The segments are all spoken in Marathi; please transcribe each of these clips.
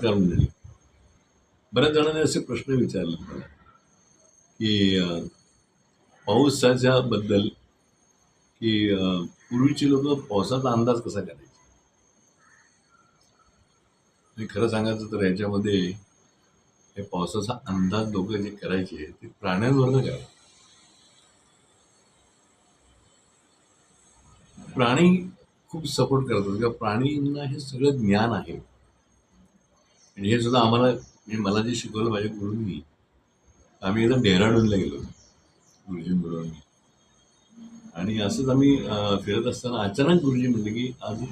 नमस्कार मंडळी. बऱ्याच जणांनी असे प्रश्न विचारले मला की पाऊसाच्या पावसाच्या बद्दल की पूर्वीची लोक पावसाचा अंदाज कसा करायचे? आणि खरं सांगायचं तर याच्यामध्ये हे पावसाचा अंदाज लोक जे करायचे ते प्राण्यांवरनं करायचे. प्राणी खूप सपोर्ट करतात किंवा प्राणींना हे सगळं ज्ञान आहे. म्हणजे हे सुद्धा आम्हाला म्हणजे मला जे शिकवलं माझ्या गुरुंनी आम्ही एकदम डेहराडूनला गेलो गुरुजींबरोबर गुरुंनी आणि असंच आम्ही फिरत असताना अचानक गुरुजी म्हणले की आज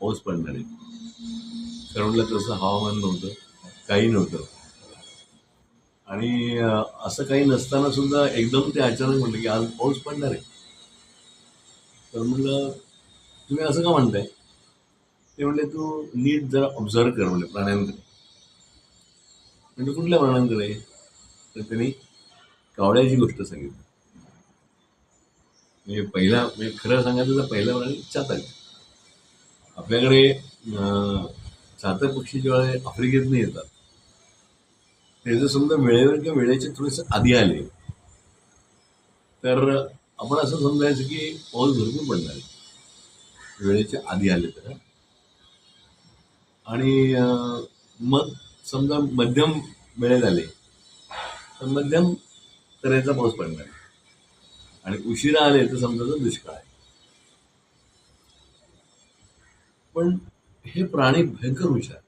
पाऊस पडणार आहे. कारण म्हटलं तसं हवामान नव्हतं काही नव्हतं. आणि असं काही नसताना सुद्धा एकदम ते अचानक म्हटलं की आज पाऊस पडणार आहे. तर म्हटलं तुम्ही असं का म्हणताय? ते म्हणले तू नीट जरा ऑब्झर्व कर म्हणजे प्राण्यांकडे म्हणजे कुठल्या प्राण्यांकडे तर त्यांनी कावळ्याची गोष्ट सांगितली. म्हणजे पहिला म्हणजे खरं सांगायचं तर पहिला प्राणी चातक. आपल्याकडे अं, चातक पक्षी जेव्हा आफ्रिकेतनं येतात ते जर समजा वेळेवर किंवा वेळेच्या थोडेसे आधी आले तर आपण असं समजायचं की पाऊस भरपूर पडणार आहे. वेळेच्या आधी आले तर. आणि मग समजा मध्यम वेळेत आले तर मध्यम तऱ्हेचा पाऊस पडणार. आहे आणि उशिरा आले तर समजा तो दुष्काळ आहे. पण हे प्राणी भयंकर हुशार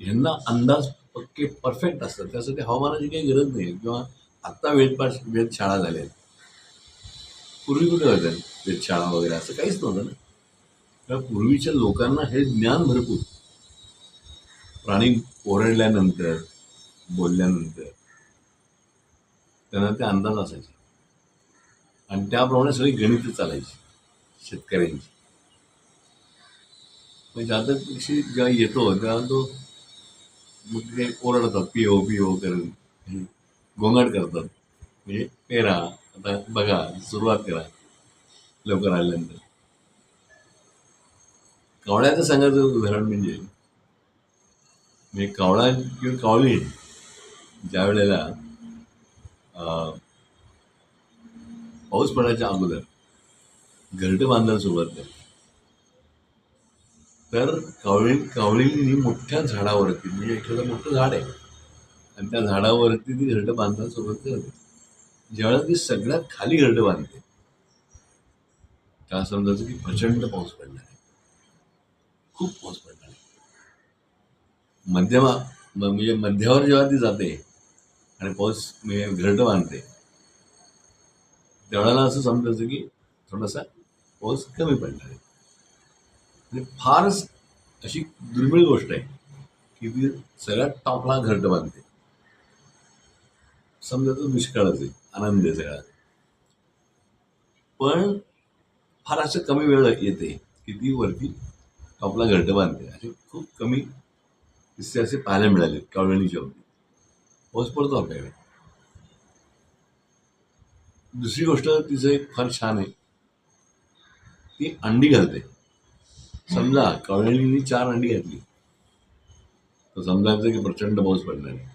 यांना अंदाज पक्के परफेक्ट असतात. त्यासाठी हवामानाची काही गरज नाही. किंवा आत्ता वेदपास वेधशाळा झाल्या आहेत. पूर्वी कुठे होत्या? वेधशाळा वगैरे असं काहीच नव्हतं ना? त्या पूर्वीच्या लोकांना हे ज्ञान भरपूर. प्राणी ओरडल्यानंतर बोलल्यानंतर त्यांना ते अंदाज असायचे. आणि त्याप्रमाणे सगळी गणितं चालायची शेतकऱ्यांची. म्हणजे आता पक्षी जेव्हा येतो तेव्हा तो मग ते ओरडतात पिओ पिओ करून गोंगाट करतात. म्हणजे पेरा आता बघा सुरुवात करा लवकर आल्यानंतर. कावळ्याचं सांगायचं उदाहरण म्हणजे म्हणजे कावळा किंवा कावळी ज्या वेळेला अं, पाऊस पडायच्या अगोदर घरटं बांधायला सुरुवात करते तर कावळी कावळींनी मोठ्या झाडावरती म्हणजे एखादं मोठं झाड आहे आणि त्या झाडावरती ती घरटं बांधायला सुरुवात करते. ज्यावेळेला ती सगळ्यात खाली घरटं बांधते त्या समजायचं की प्रचंड पाऊस पडणार आहे. खूप पाऊस पडला. मध्यमा म्हणजे मध्यावर जेव्हा ती जाते आणि पाऊस म्हणजे घरटं बांधते त्यावेळेला असं समजायचं की थोडासा पाऊस कमी पडणार आहे. म्हणजे फारच अशी दुर्मिळ गोष्ट आहे की ती सगळ्यात टॉपला घरटं बांधते. समजा तो दुष्काळच आहे आनंद आहे सगळा. पण फार असं कमी वेळ येते की ती वरती टॉपला घरटं बांधते. असे खूप कमी किस्से असे पाहायला मिळाले कावळणीच्या बाबतीत. पाऊस पडतो आपल्याकडे. दुसरी गोष्ट तिचं एक फार छान आहे. ती अंडी घालते. समजा कावळणीने चार अंडी घातली. तर समजायचं की प्रचंड पाऊस पडणार आहे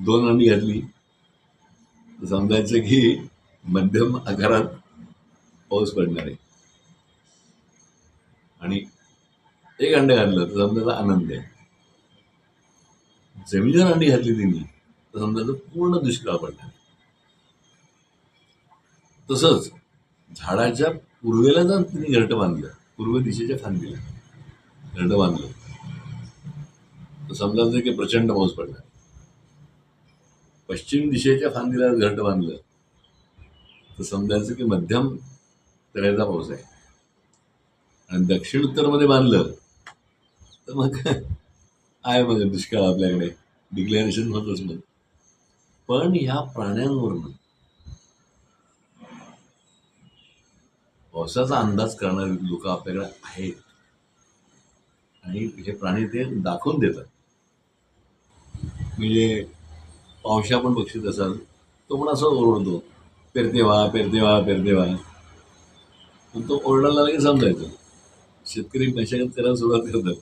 दोन अंडी घातली. तर समजायचं की मध्यम आकारात पाऊस पडणार आहे. आणि एक अंडे घातलं तर समजायला आनंद आहे. जमिनीवर अंडी घातली तिने तर समजायचं पूर्ण दुष्काळ पडला तसंच झाडाच्या पूर्वेला जाऊन तिने घरटं बांधलं पूर्व दिशेच्या फांदीला घरटं बांधलं तर समजायचं की प्रचंड पाऊस पडला पश्चिम दिशेच्या फांदीला घरटं बांधलं तर समजायचं की मध्यम तऱ्हेचा पाऊस आहे. आणि दक्षिण उत्तरमध्ये बांधलं. तर मग आहे मग दुष्काळ आपल्याकडे. डिक्लेरेशन होतच मग पण ह्या प्राण्यांवरनं पावसाचा अंदाज करणारे लोक आपल्याकडे आहेत. आणि हे प्राणी ते दाखवून देतात. म्हणजे पावशा पण बक्षीत असाल तो पण असं ओरडतो. पेरते व्हा पेरते व्हा पेरते व्हा पण तो ओरडायला लगेच समजायचं. शेतकरी मशागत करायला सुरुवात करतात.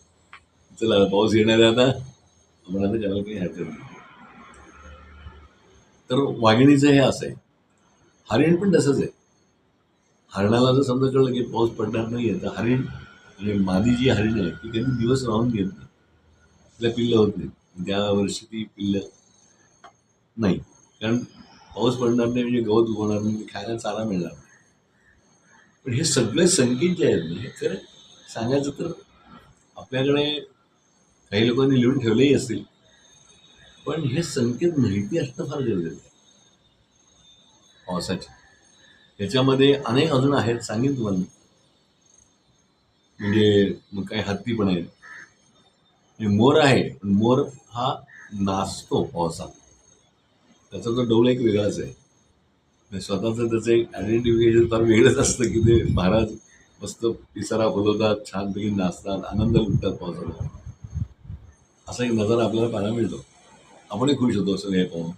चला पाऊस येणार आहे आता. आपण आता करायला काही हरकत नाही. तर वाघिणीचं हे असं आहे. हरिण पण तसंच आहे. हरणाला जर समजा कळलं की पाऊस पडणार नाही आहे तर हरिण म्हणजे मादी जी हरिण आहे ती त्यांनी दिवस राहून घेत नाही. तिला पिल्लं होत नाही त्या वर्षी ती पिल्लं नाही. कारण पाऊस पडणार नाही म्हणजे गवत उगवणार नाही खायला चारा मिळणार नाही. पण हे सगळे संकेत जे आहेत ना हे खरं सांगायचं तर आपल्याकडे काही लोकांनी लिहून ठेवलेही असतील पण हे संकेत माहिती असणं फार गरजेचं आहे. पावसाचे. याच्यामध्ये अनेक अजून आहेत सांगेन तुम्हाला म्हणजे मग काही हत्ती पण आहेत. म्हणजे मोर आहे पण मोर हा नाचतो पावसात. त्याचा तो डौल एक वेगळाच आहे. म्हणजे स्वतःचं त्याचं एक आयडेंटिफिकेशन फार वेगळंच असतं की ते महाराज मस्त पिसारा फुलवतात छानपैकी नाचतात आनंद लुटतात पावसाळ्यात. असा एक नजारा आपल्याला पाहायला मिळतो. आपणही खुश होतो असं हे पाहून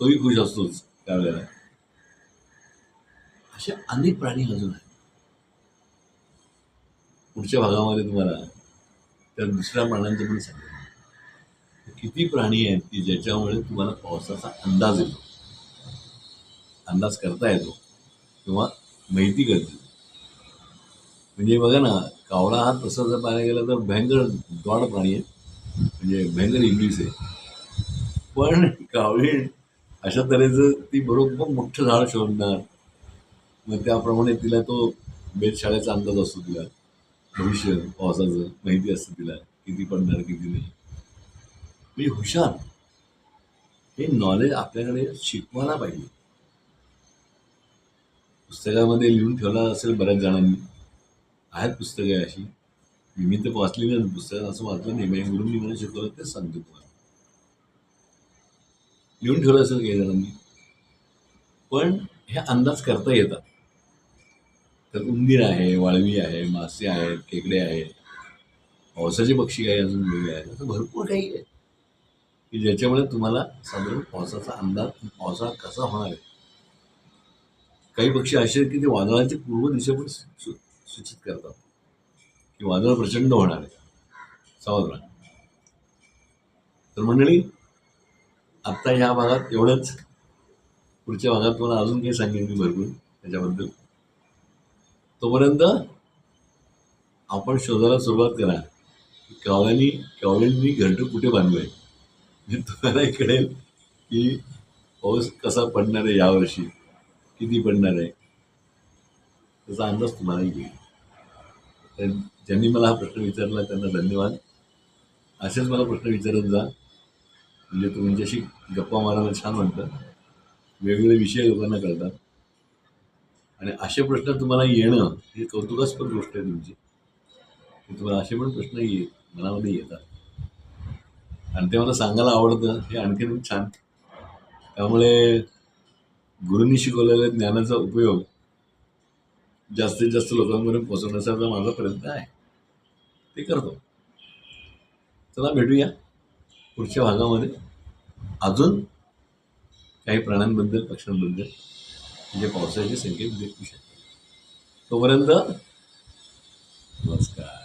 तोही खुश असतोच त्यावेळेला. असे अनेक प्राणी अजून आहेत. पुढच्या भागामध्ये तुम्हाला त्या दुसऱ्या प्राण्यांचं पण सांगेल किती प्राणी आहेत की ज्याच्यामुळे तुम्हाला पावसाचा अंदाज येतो? अंदाज करता येतो किंवा माहिती करते म्हणजे बघा ना कावळा हा तसं जर पाहायला गेला तर भयंकर द्वाड प्राणी आहे. म्हणजे भयंकर इंग्लिश आहे. पण कावळी अशा तऱ्हेचं ती बरोबर मोठं झाड शोधणार. मग त्याप्रमाणे तिला तो वेधशाळेचा अंदाज असतो तिला. भविष्य पावसाचं माहिती असतं तिला किती पडणार किती नाही. म्हणजे हुशार. हे नॉलेज आपल्याकडे शिकवायला पाहिजे. पुस्तकामध्ये लिहून ठेवलं असेल बऱ्याच जणांनी. आहेत पुस्तके अशी. मी तर वाचलेली आहेत पुस्तकात असं वाचलं नाही. माझ्या मी मला शिकवलं तेच सांगतो तुम्हाला. लिहून ठेवलं असेल काही जणांनी. पण हे अंदाज करता येतात. तर उंदीर आहे वाळवी आहे मासे आहेत खेकडे आहेत. पावसाचे पक्षी काही अजून वेगळे आहेत. असं भरपूर काही आहे. की ज्याच्यामुळे तुम्हाला साधारण पावसाचा अंदाज पावसाळा कसा होणार आहे? काही पक्षी असे आहेत की ते वादळाचे पूर्व दिशा पण सूचित करतात. की वादळ प्रचंड होणार आहे. सावध राहा. तर मंडळी आत्ता ह्या भागात एवढंच. पुढच्या भागात तुम्हाला अजून काही सांगेन मी भरपूर त्याच्याबद्दल. तोपर्यंत आपण शोधायला सुरुवात करा. की कावळ्यांनी कावळ्यांनी घरटं कुठे बांधलंय? म्हणजे तुम्हाला कळेल की पाऊस कसा पडणार आहे यावर्षी? किती पडणार आहे? त्याचा अंदाज तुम्हाला येईल. तर ज्यांनी मला हा प्रश्न विचारला त्यांना धन्यवाद. असेच मला प्रश्न विचारत जा. म्हणजे तुमच्याशी गप्पा मारायला छान वाटतं. वेगवेगळे विषय लोकांना कळतात. आणि असे प्रश्न तुम्हाला येणं ही कौतुकास्पद गोष्ट आहे तुमची. की तुम्हाला असे पण प्रश्न ये मनामध्ये येतात. आणि ते मला सांगायला आवडतं हे आणखीन छान. त्यामुळे गुरूंनी शिकवलेल्या ज्ञानाचा उपयोग जास्तीत जास्त लोकांपर्यंत पोहोचवण्याचा माझा प्रयत्न आहे. ते करतो. चला भेटूया पुढच्या भागामध्ये. अजून काही प्राण्यांबद्दल पक्ष्यांबद्दल म्हणजे पावसाचे संकेत भेटू शकतात तोपर्यंत नमस्कार.